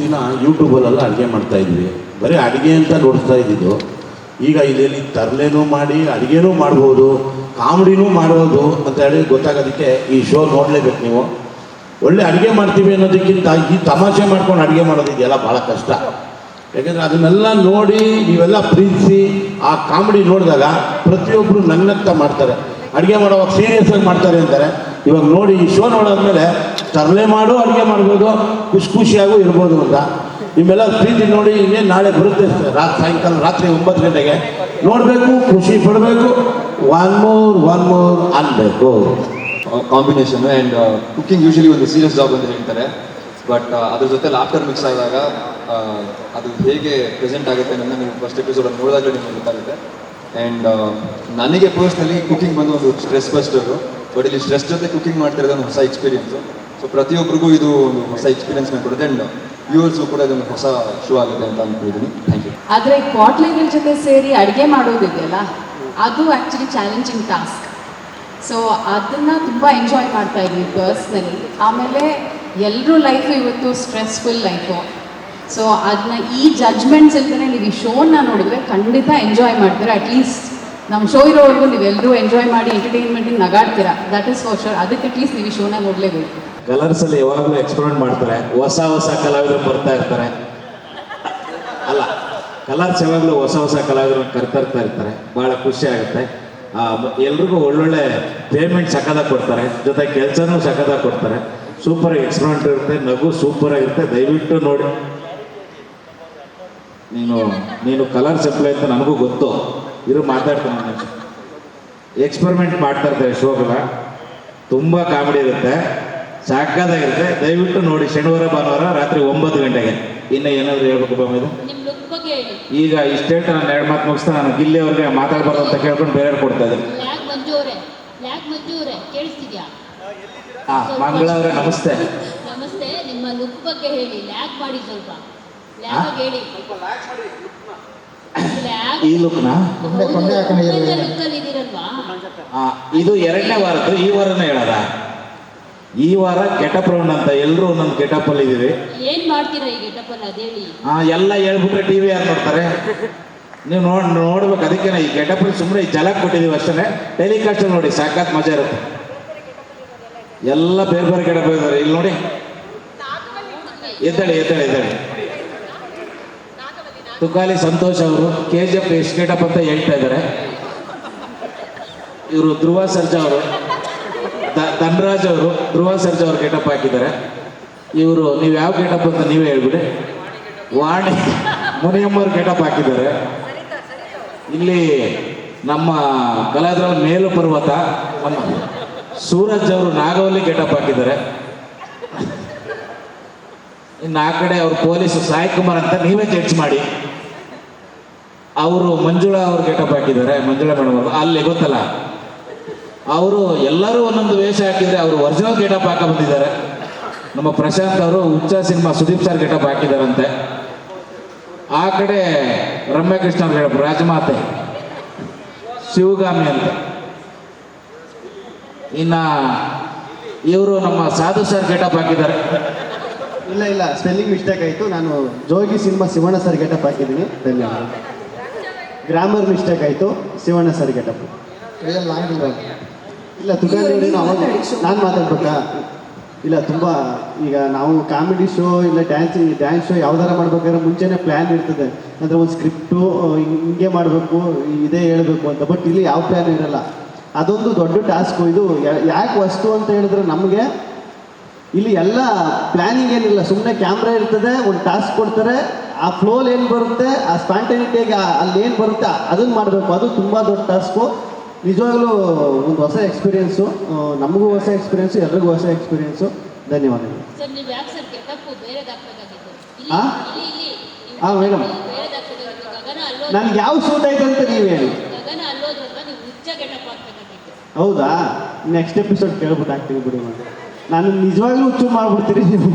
ದಿನ ಯೂಟ್ಯೂಬಲ್ಲೆಲ್ಲ ಅಡುಗೆ ಮಾಡ್ತಾಯಿದ್ವಿ ಬರೀ ಅಡುಗೆ ಅಂತ ನೋಡ್ತಾ ಇದ್ದಿದ್ದು. ಈಗ ಇಲ್ಲಿ ತರಲೆನೂ ಮಾಡಿ, ಅಡುಗೆನೂ ಮಾಡ್ಬೋದು, ಕಾಮಿಡಿನೂ ಮಾಡ್ಬೋದು ಅಂತ ಹೇಳಿ ಗೊತ್ತಾಗೋದಕ್ಕೆ ಈ ಶೋ ನೋಡಲೇಬೇಕು ನೀವು. ಒಳ್ಳೆ ಅಡುಗೆ ಮಾಡ್ತೀವಿ ಅನ್ನೋದಕ್ಕಿಂತ ಈ ತಮಾಷೆ ಮಾಡ್ಕೊಂಡು ಅಡುಗೆ ಮಾಡೋದಿದೆಯಲ್ಲ ಭಾಳ ಕಷ್ಟ. ಯಾಕೆಂದರೆ ಅದನ್ನೆಲ್ಲ ನೋಡಿ ನೀವೆಲ್ಲ ಪ್ರೀತಿಸಿ ಆ ಕಾಮಿಡಿ ನೋಡಿದಾಗ ಪ್ರತಿಯೊಬ್ಬರು ನನ್ನತ್ತ ಮಾಡ್ತಾರೆ. ಅಡುಗೆ ಮಾಡೋವಾಗ ಸೀರಿಯಸ್ ಆಗಿ ಮಾಡ್ತಾರೆ ಅಂತಾರೆ. ಇವಾಗ ನೋಡಿ ಈ ಶೋ ನೋಡಾದ್ಮೇಲೆ ತರಲೆ ಮಾಡು ಅಡುಗೆ ಮಾಡ್ಬೋದು, ಖುಷಿ ಖುಷಿಯಾಗೂ ಇರ್ಬೋದು ಅಂತ. ನಿಮ್ಮೆಲ್ಲ ಪ್ರೀತಿ ನೋಡಿ ಇನ್ನೇನು ನಾಳೆ ಬರುತ್ತೆ ರಾತ್ರಿ ಸಾಯಂಕಾಲ ರಾತ್ರಿ ಒಂಬತ್ತು ಗಂಟೆಗೆ. ನೋಡಬೇಕು, ಖುಷಿ ಪಡಬೇಕು ಒನ್ ಮೋರ್ ಒನ್ ಮೋರ್ ಅನ್ಬೇಕು. ಕಾಂಬಿನೇಷನ್ ಆ್ಯಂಡ್ ಕುಕ್ಕಿಂಗ್ ಯೂಶಲಿ ಒಂದು ಸೀರಿಯಸ್ ಜಾಬ್ ಅಂತ ಹೇಳ್ತಾರೆ. ಬಟ್ ಅದ್ರ ಜೊತೆ ಲಾಫ್ಟರ್ ಮಿಕ್ಸ್ ಆದಾಗ ಅದು ಹೇಗೆ ಪ್ರೆಸೆಂಟ್ ಆಗುತ್ತೆ ಅನ್ನೋದನ್ನ ನೀವು ಫಸ್ಟ್ ಎಪಿಸೋಡ್ ನೋಡಿದಾಗ ನಿಮಗೆ ಗೊತ್ತಾಗುತ್ತೆ. ಆ್ಯಂಡ್ ನನಗೆ ಪರ್ಸ್ನಲಿ ಕುಕ್ಕಿಂಗ್ ಬಂದು ಒಂದು ಸ್ಟ್ರೆಸ್ ಬಸ್ಟರು ಬಟ್ ಇಲ್ಲಿ ಸ್ಟ್ರೆಸ್ ಜೊತೆ ಕುಕಿಂಗ್ ಮಾಡ್ತಿರೋದು ಒಂದು ಹೊಸ ಎಕ್ಸ್ಪೀರಿಯನ್ಸು ಸೊ ಪ್ರತಿಯೊಬ್ಬರಿಗೂ ಇದು ಒಂದು ಹೊಸ ಎಕ್ಸ್ಪೀರಿಯನ್ಸ್ನ ಕೊಡುತ್ತೆ. ಆ್ಯಂಡ್ ವ್ಯೂವರ್ಸ್ಗೂ ಕೂಡ ಇದೊಂದು ಹೊಸ ಶೋ ಆಗುತ್ತೆ ಅಂತ ಅನ್ಕೊಂಡಿದ್ದೀನಿ. ಥ್ಯಾಂಕ್ ಯು ಆದರೆ ಕ್ವಾಟ್ಲೆಗಳ ಜೊತೆ ಸೇರಿ ಅಡುಗೆ ಮಾಡೋದಿದೆಯಲ್ಲ? ಅದು ಆ್ಯಕ್ಚುಲಿ ಚಾಲೆಂಜಿಂಗ್ ಟಾಸ್ಕ್ ಸೊ ಅದನ್ನು ತುಂಬ ಎಂಜಾಯ್ ಮಾಡ್ತಾ ಇದ್ವಿ ಪರ್ಸ್ನಲಿ ಆಮೇಲೆ ಎಲ್ಲರೂ ಲೈಫು ಇವತ್ತು ಸ್ಟ್ರೆಸ್ಫುಲ್ ಲೈಫು ಸೊ ಅದನ್ನ ಈ ಜಡ್ಜ್ಮೆಂಟ್ಸ್ ಇಲ್ದೇ ನೀವು ಈ ಶೋನ ನೋಡಿದ್ರೆ ಖಂಡಿತ ಎಂಜಾಯ್ ಮಾಡ್ತೀರಾ? ಅಟ್ಲೀಸ್ಟ್ ನಮ್ಮ ಶೋ ಇರೋವರೆಗೂ ನೀವೆಲ್ಲರೂ ಎಂಜಾಯ್ ಮಾಡಿ ಎಂಟರ್ಟೈನ್ಮೆಂಟಿಗೆ ನಗಾಡ್ತೀರಾ? ದಟ್ ಇಸ್ ಫಾರ್ ಅದಕ್ಕೆ ಅಟ್ಲೀಸ್ಟ್ ನೀವು ಈ ಶೋನ ನೋಡಲೇಬೇಕು. ಕಲರ್ಸ್ ಅಲ್ಲಿ ಯಾವಾಗಲೂ ಎಕ್ಸ್ಪೆರಿಮೆಂಟ್ ಮಾಡ್ತಾರೆ. ಹೊಸ ಹೊಸ ಕಲಾವಿದರು ಬರ್ತಾ ಇರ್ತಾರೆ. ಅಲ್ಲ ಕಲರ್ಸ್ ಯಾವಾಗಲೂ ಹೊಸ ಹೊಸ ಕಲಾವಿದರನ್ನ ಕರ್ತರ್ತಾ ಇರ್ತಾರೆ. ಬಹಳ ಖುಷಿ ಆಗುತ್ತೆ. ಎಲ್ರಿಗೂ ಒಳ್ಳೊಳ್ಳೆ ಪೇಮೆಂಟ್ ಸಕದ ಕೊಡ್ತಾರೆ. ಜೊತೆ ಕೆಲಸನೂ ಸಕದ ಕೊಡ್ತಾರೆ. ಸೂಪರ್ ಎಕ್ಸ್ಪೆರಿಮೆಂಟ್ ಇರುತ್ತೆ. ನಗು ಸೂಪರ್ ಆಗಿರುತ್ತೆ. ದಯವಿಟ್ಟು ನೋಡಿ. ನೀನು ನೀನು ಕಲರ್ ಸಪ್ಲೈ ಅಂತ ನನಗೂ ಗೊತ್ತು. ಇರು ಮಾತಾಡ್ತಾನೆ ನಾನು ಎಕ್ಸ್ಪೆರಿಮೆಂಟ್ ಮಾಡ್ತಾ ಇರ್ತಾರೆ ಶೋಗಳ ತುಂಬ ಕಾಮಿಡಿ ಇರುತ್ತೆ. ಸಾಕಾದಾಗಿರುತ್ತೆ. ದಯವಿಟ್ಟು ನೋಡಿ ಶನಿವಾರ ಭಾನುವಾರ ರಾತ್ರಿ ಒಂಬತ್ತು ಗಂಟೆಗೆ. ಇನ್ನು ಏನಾದರೂ ಹೇಳ್ಬೇಕು ಬಾಮಿದು ನಿಮ್ಮ ಲುಕ್ ಬಗ್ಗೆ ಹೇಳಿ. ಈಗ ಇಷ್ಟೇ ನಾನು ಎರಡು ಮಾತು ಮುಗಿಸ್ತಾ ನಾನು. ಗಿಲ್ಲಿ ಅವ್ರಿಗೆ ಮಾತಾಡ್ಬಾರ್ದು ಅಂತ ಕೇಳ್ಕೊಂಡು ಬೇರೆ ಕೊಡ್ತಾ ಇದ್ದೀನಿ ಹಾಂ ಮಂಗಳ ಅವರೇ ನಮಸ್ತೆ. ನಮಸ್ತೆ ನಿಮ್ಮ ಲುಕ್ ಬಗ್ಗೆ ಹೇಳಿ. ಲ್ಯಾಕ್ ಮಾಡಿ ಸ್ವಲ್ಪ. ಲ್ಯಾಕ್ ಹೇಳಿ. ಲ್ಯಾಗ್ ಈ ಲುಕ್ನ ಅಲ್ಲಿ ಇದು ಎರಡನೇ ವಾರದ್ದು ಈ ವಾರನೇ ಹೇಳದ? ಈ ವಾರ ಗೆಟಪ್ ರೌಂಡ್ ಅಂತ ಎಲ್ಲರೂ ಒಂದೊಂದು ಗೆಟಪ್ ಅಲ್ಲಿ ಇದೀವಿ ಏನ್ ಮಾಡ್ತೀರಾ ಈ ಗೆಟಪ್ ಅಲ್ಲಿ ಅದೇಳಿ? ಆ, ಎಲ್ಲ ಹೇಳ್ಬಿಟ್ರೆ ಟಿ ವಿ ಯಾರು ನೋಡ್ತಾರೆ? ನೀವು ನೋಡ್ ನೋಡ್ಬೇಕು ಅದಕ್ಕೆ ಈ ಗೆಟಪ್ ಸುಮ್ಮನೆ ಈ ಕೊಟ್ಟಿದೀವಿ ಕೊಟ್ಟಿದ್ದೀವಿ ಅಷ್ಟೇ ಟೆಲಿಕಾಸ್ಟ್ ನೋಡಿ ಸಾಕಾತ್ ಮಜಾ ಇರುತ್ತೆ. ಎಲ್ಲ ಬೇರೆ ಬೇರೆ ಗೆಟಪ್ ಇದ್ದಾರೆ ಇಲ್ಲಿ ನೋಡಿ. ಎದ್ದೇಳಿ ಎದ್ದೇಳಿ ಎದ್ದೇಳಿ. ತುಕಾಲಿ ಸಂತೋಷ್ ಅವರು ಕೆ ಜಿ ಎಫ್ ಎಷ್ಟು ಗೆಟಪ್ ಅಂತ ಹೇಳ್ತಾ ಇದ್ದಾರೆ. ಇವರು ಧ್ರುವ ಸರ್ಜಾ ಅವರು ಧನ್ರಾಜ್ ಅವರು ಧ್ರುವ ಸರ್ಜಾ ಅವರು ಗೆಟಪ್ ಹಾಕಿದ್ದಾರೆ. ಇವರು ನೀವು ಯಾವ ಗೆಟಪ್ ಅಂತ ನೀವೇ ಹೇಳ್ಬಿಡಿ. ವಾಣಿ ಮುನಿಯಮ್ಮವ್ರು ಗೆಟಪ್ ಹಾಕಿದ್ದಾರೆ. ಇಲ್ಲಿ ನಮ್ಮ ಕಲಾದ್ರ ಮೇಲು ಪರ್ವತ ಸೂರಜ್ ಅವರು ನಾಗವಲ್ಲಿ ಗೆಟಪ್ ಹಾಕಿದ್ದಾರೆ. ಇನ್ನು ಆ ಕಡೆ ಅವ್ರ ಪೊಲೀಸ್ ಸಾಯಿ ಕುಮಾರ್ ಅಂತ ನೀವೇ ಜಡ್ಜ್ ಮಾಡಿ. ಅವರು ಮಂಜುಳಾ ಅವ್ರು ಗೆಟಪ್ ಹಾಕಿದ್ದಾರೆ, ಮಂಜುಳಾ ಮೇಡಮ್ ಅವರು. ಅಲ್ಲಿ ಗೊತ್ತಲ್ಲ? ಅವರು ಎಲ್ಲರೂ ಒಂದೊಂದು ವೇಷ ಹಾಕಿದ್ರೆ ಅವರು ಒರಿಜಿನಲ್ ಗೆಟಪ್ ಹಾಕ ಬಂದಿದ್ದಾರೆ. ನಮ್ಮ ಪ್ರಶಾಂತ್ ಅವರು ಉಚ್ಚ ಸಿನಿಮಾ ಸುದೀಪ್ ಸರ್ ಗೆಟಪ್ ಹಾಕಿದಾರಂತೆ ಆ ಕಡೆ ರಮ್ಯಕೃಷ್ಣ ಅವ್ರ ಗೆಟಪ್ ರಾಜಮಾತೆ, ಶಿವಗಾಮಿ ಅಂತ. ಇನ್ನ ಇವರು ನಮ್ಮ ಸಾಧು ಸರ್ ಗೆಟಪ್ ಹಾಕಿದ್ದಾರೆ. ಇಲ್ಲ ಇಲ್ಲ ಸ್ಪೆಲ್ಲಿಂಗ್ ಮಿಸ್ಟೇಕ್ ಆಯಿತು. ನಾನು Jogi cinema Shivanna sir getup ಹಾಕಿದ್ದೀನಿ. ಧನ್ಯವಾದ. ಗ್ರಾಮರ್ ಮಿಸ್ಟೇಕ್ ಆಯಿತು. ಶಿವಣ್ಣ ಸರ್ ಗೆಟಪ್ ಇಲ್ಲ ತುಕಾಲಿ ಅವಾಗ ನಾನು ಮಾತಾಡ್ಬೇಕಾ? ಇಲ್ಲ ತುಂಬ ಈಗ ನಾವು ಕಾಮಿಡಿ ಶೋ ಇಲ್ಲ ಡ್ಯಾನ್ಸ್ ಡ್ಯಾನ್ಸ್ ಶೋ ಯಾವ್ದಾರ ಮಾಡ್ಬೇಕಾದ್ರೆ ಮುಂಚೆನೇ ಪ್ಲ್ಯಾನ್ ಇರ್ತದೆ. ಅಂದರೆ ಒಂದು ಸ್ಕ್ರಿಪ್ಟು ಹಿಂಗೆ ಮಾಡಬೇಕು ಇದೇ ಹೇಳಬೇಕು ಅಂತ. ಬಟ್ ಇಲ್ಲಿ ಯಾವ ಪ್ಲ್ಯಾನ್ ಇರಲ್ಲ. ಅದೊಂದು ದೊಡ್ಡ ಟಾಸ್ಕು ಇದು ಯಾಕೆ ವಸ್ತು ಅಂತ ಹೇಳಿದ್ರೆ ನಮಗೆ ಇಲ್ಲಿ ಎಲ್ಲ ಪ್ಲಾನಿಂಗ್ ಏನಿಲ್ಲ. ಸುಮ್ಮನೆ ಕ್ಯಾಮ್ರಾ ಇರ್ತದೆ ಒಂದು ಟಾಸ್ಕ್ ಕೊಡ್ತಾರೆ. ಆ ಫ್ಲೋಲ್ ಏನು ಬರುತ್ತೆ? ಆ ಸ್ಪಾಂಟನಿಟಿಯಾಗಿ ಅಲ್ಲಿ ಏನು ಬರುತ್ತೆ? ಅದನ್ನು ಮಾಡಬೇಕು. ಅದು ತುಂಬ ದೊಡ್ಡ ಟಾಸ್ಕು ನಿಜವಾಗ್ಲೂ ಒಂದು ಹೊಸ ಎಕ್ಸ್ಪೀರಿಯೆನ್ಸು ನಮಗೂ ಹೊಸ ಎಕ್ಸ್ಪೀರಿಯೆನ್ಸು ಎಲ್ರಿಗೂ ಹೊಸ ಎಕ್ಸ್ಪೀರಿಯೆನ್ಸು ಧನ್ಯವಾದಗಳು. ಆ, ಮೇಡಮ್. ನನಗೆ ಯಾವ ಸೂಟ್ ಐತೆ ಅಂತ ನೀವು ಹೇಳಿ. ಹೌದಾ? ನೆಕ್ಸ್ಟ್ ಎಪಿಸೋಡ್ ಕೇಳ್ಬಿಟ್ಟು ಹಾಕ್ತೀವಿ ಬಿಡಿ ಮಾಡಿ ನಾನು ನಿಜವಾಗ್ಲೂ ಹುಚ್ಚು ಮಾಡ್ಬಿಡ್ತೀರಿ ನೀವು